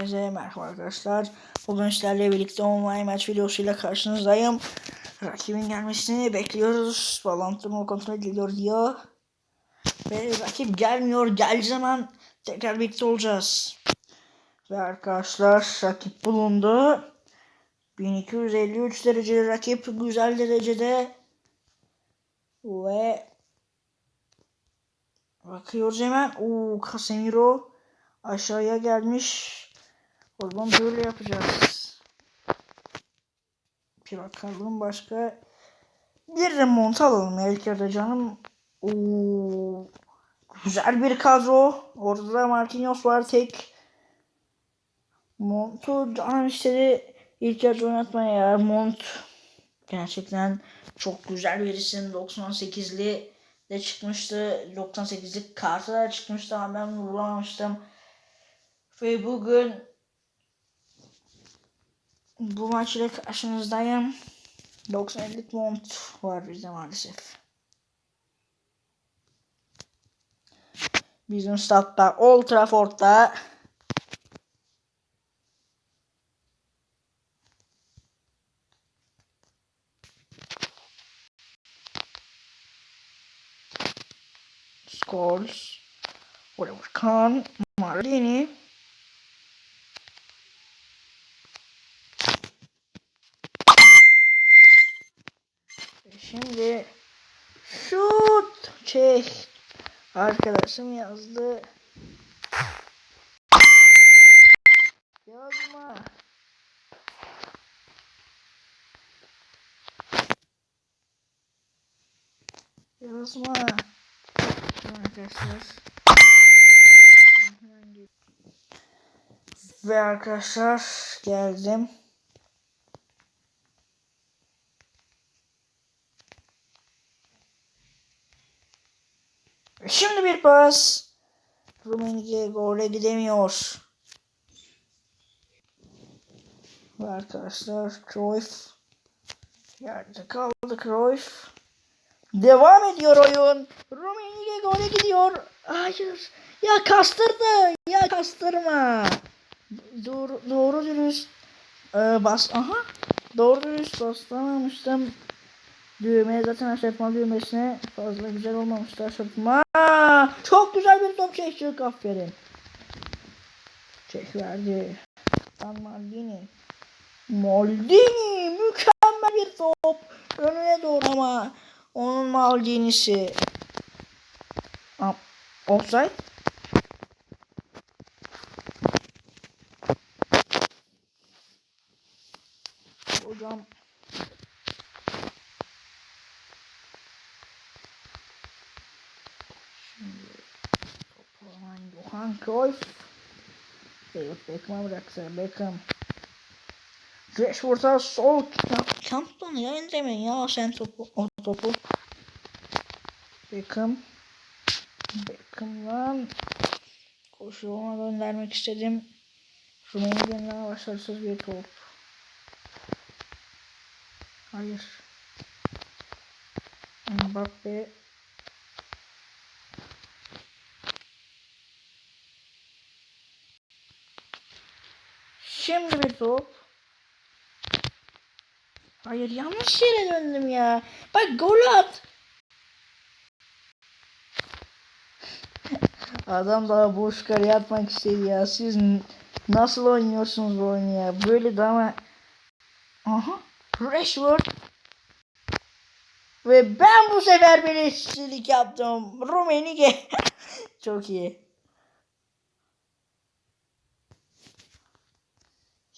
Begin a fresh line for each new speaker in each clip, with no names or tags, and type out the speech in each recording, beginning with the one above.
Herkese merhaba arkadaşlar. Bugün sizlerle birlikte online maç videosuyla karşınızdayım. Rakibin gelmesini bekliyoruz. Bağlantımı kontrol ediliyor diyor. Ve rakip gelmiyor. Geldiği zaman tekrar birlikte olacağız. Ve arkadaşlar rakip bulundu. 1253 dereceli rakip güzel derecede. Ve bakıyoruz hemen. Oo Casemiro aşağıya gelmiş. O zaman böyle yapacağız. Bir bakalım başka. Bir remont alalım ya ilk yarıda canım. Oo, güzel bir kadro. Orada da Marquinhos var tek. Mont'u canım istedi ilk yarıda oynatmaya ya. Mont gerçekten çok güzel bir isim. 98'li de çıkmıştı. 98'lik kartı da çıkmıştı ama ben bulamamıştım. Ve bugün bu maç ile karşınızdayım. 90'lık mont var bizde maalesef. Bizim statta Old Trafford'da Scholes Oliver Kahn Maldini Şimdi şut çek. Arkadaşım yazdı. Yazma. Yazma. Arkadaşlar. Ve arkadaşlar geldim. Bir pas. Rummenigge gole gidemiyor. Ve arkadaşlar Cruyff yerde kaldı Cruyff. Devam ediyor oyun. Rummenigge gole gidiyor. Hayır. Ya kastırdı. Ya kastırma. Doğru, doğru dürüst ee, bas. Aha. Doğru dürüst baslamamıştım. Düğmeye zaten aşırtma düğmesine fazla güzel olmamıştı aşırtma. Çok güzel bir top çekecek aferin. Çek verdi. San Maldini. Maldini mükemmel bir top. Önüne doğru ama onun Maldini'si. Offside. Hocam Şimdi topu hemen Johan Cruyff David Beckham'a bıraksa Beckham Rashford'a sol Campton ya indirmeyin ya sen topu o topu Beckham. Beckham'dan koşu ona göndermek istedim Rumeniye'den daha başarısız bir top Hayır Mbappe Şimdi bir top. Hayır yanlış yere döndüm ya. Bak gol at. Adam daha boş kare atmak istedi ya. Siz nasıl oynuyorsunuz bu oyunu ya? Böyle de ama... Aha. Rashford. Ve ben bu sefer beleşçilik yaptım. Rumenige. Çok iyi.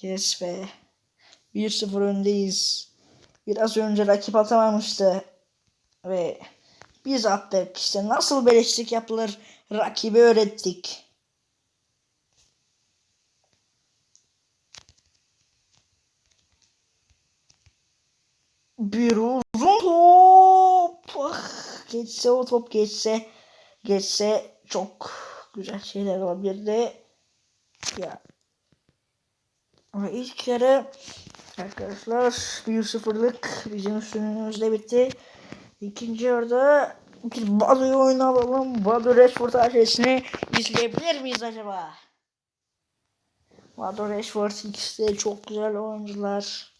Yes be. 1-0 öndeyiz. Biraz önce rakip atamamıştı. Ve biz attık. İşte nasıl beleşlik yapılır rakibi öğrettik. Bir uzun top. Ah, geçse o top geçse. Geçse çok güzel şeyler olabilirdi. Ya ama ilk yarı arkadaşlar 1-0'lık bizim üstünlüğümüzde bitti. İkinci yarıda bir Badu'yu oyuna alalım. Badu Rashford adresini izleyebilir miyiz acaba? Vado Rashford ikisi de çok güzel oyuncular.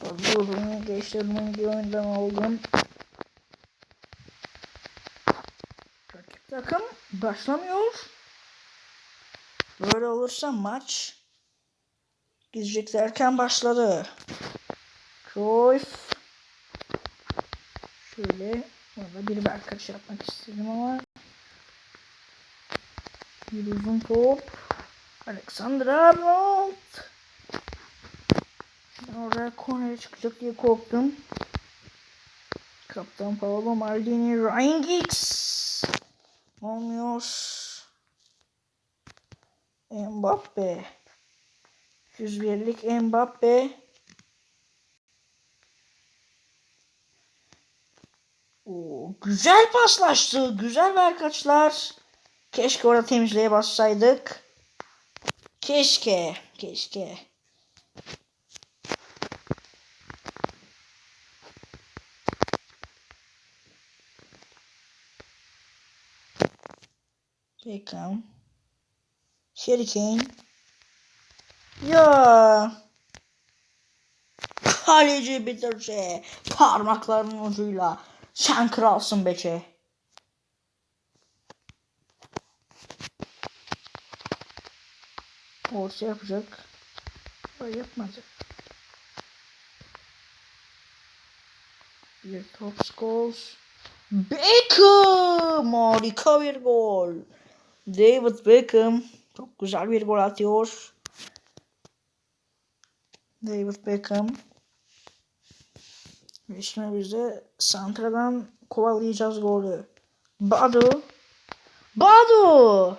Bunu geçtirmenin bir oyundan oldum. Rakip takım başlamıyor. Böyle olursa maç gidecek derken başladı. Cruyff. Şöyle orada bir berkaç yapmak istedim ama bir uzun top. Alexander Arnold. Orada kornere çıkacak diye korktum. Kaptan Paolo Maldini, Ryan Giggs. Olmuyor. Mbappe. 101'lik Mbappe. Oo, güzel paslaştı. Güzel verkaçlar. Keşke orada temizliğe bassaydık. Keşke. Keşke. Beckham. Harry Kane. Ya. Kaleci bitirce parmaklarının ucuyla sen kralsın Beçe. Orta yapacak. Ama yapmadı. Bir top scores. Beckham! Harika bir gol. David Beckham çok güzel bir gol atıyor. David Beckham. Ve şimdi biz de Santra'dan kovalayacağız golü. Badu. Badu!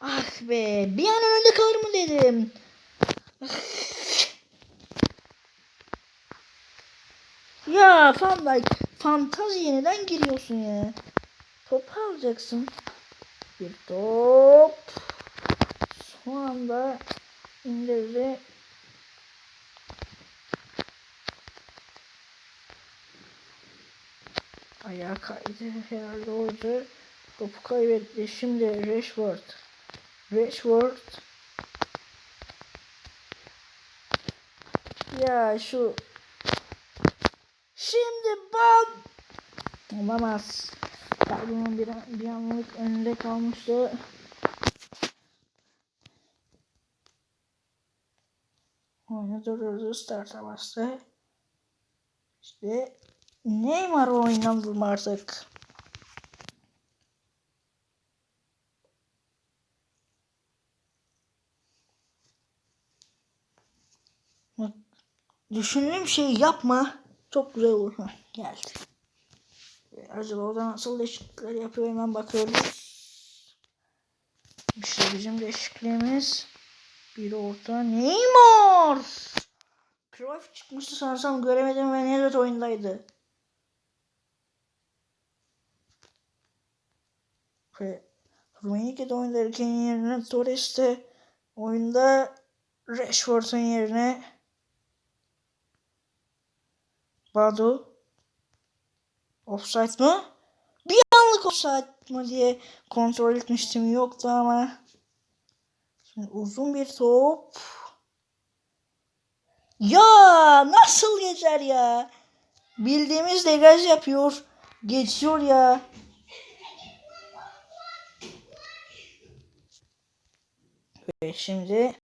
Ah be bir an önünde kalır mı dedim. Ya Van Dijk fantaziye neden giriyorsun ya? Topu alacaksın. Bir top. Şu anda indirdi. Ayağa kaydı herhalde oydu. Topu kaybetti. Şimdi Rashford. Rashford. Ya şu. Şimdi bak. Olamaz. Kalbinin bir, bir anlık önünde kalmıştı. Oyunu durdurdu. Start'a bastı. İşte Neymar oynandım artık. Düşündüğüm şeyi yapma. Çok güzel olur. Geldi. Acaba o da nasıl değişiklikler yapıyor hemen bakıyoruz. İşte bizim değişikliğimiz. Bir orta Neymar. Cruyff çıkmıştı sanırsam göremedim ve Nedved oyundaydı. Ve Rumeniye'de oynarken yerine Torres de oyunda Rashford'un yerine Badu Offside mı? Bir anlık offside mı diye kontrol etmiştim. Yoktu ama. Şimdi uzun bir top. Ya nasıl geçer ya? Bildiğimiz degaj yapıyor. Geçiyor ya. Ve şimdi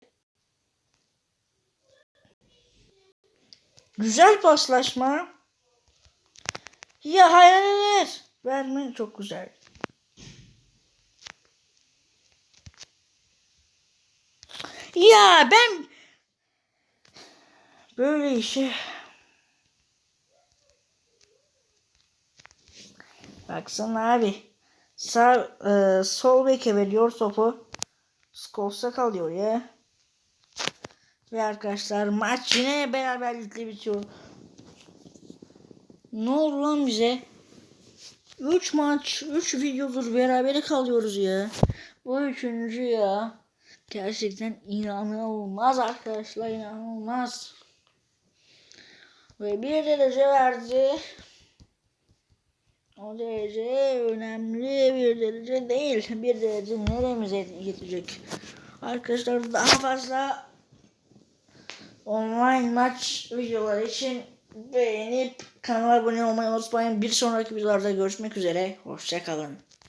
Güzel paslaşma. Ya hayır hayır, hayır. Verme çok güzel. Ya ben böyle işi Baksana abi. Sağ e, sol beke veriyor topu. Skolsa kalıyor ya. Ve arkadaşlar maç yine beraberlikle bitiyor. Ne oldu lan bize? 3 maç, 3 videodur berabere kalıyoruz ya. Bu üçüncü ya. Gerçekten inanılmaz arkadaşlar inanılmaz. Ve bir derece verdi. O derece önemli bir derece değil. Bir derece neremize yetecek? Arkadaşlar daha fazla online maç videoları için beğenip kanala abone olmayı unutmayın. Bir sonraki videolarda görüşmek üzere. Hoşçakalın.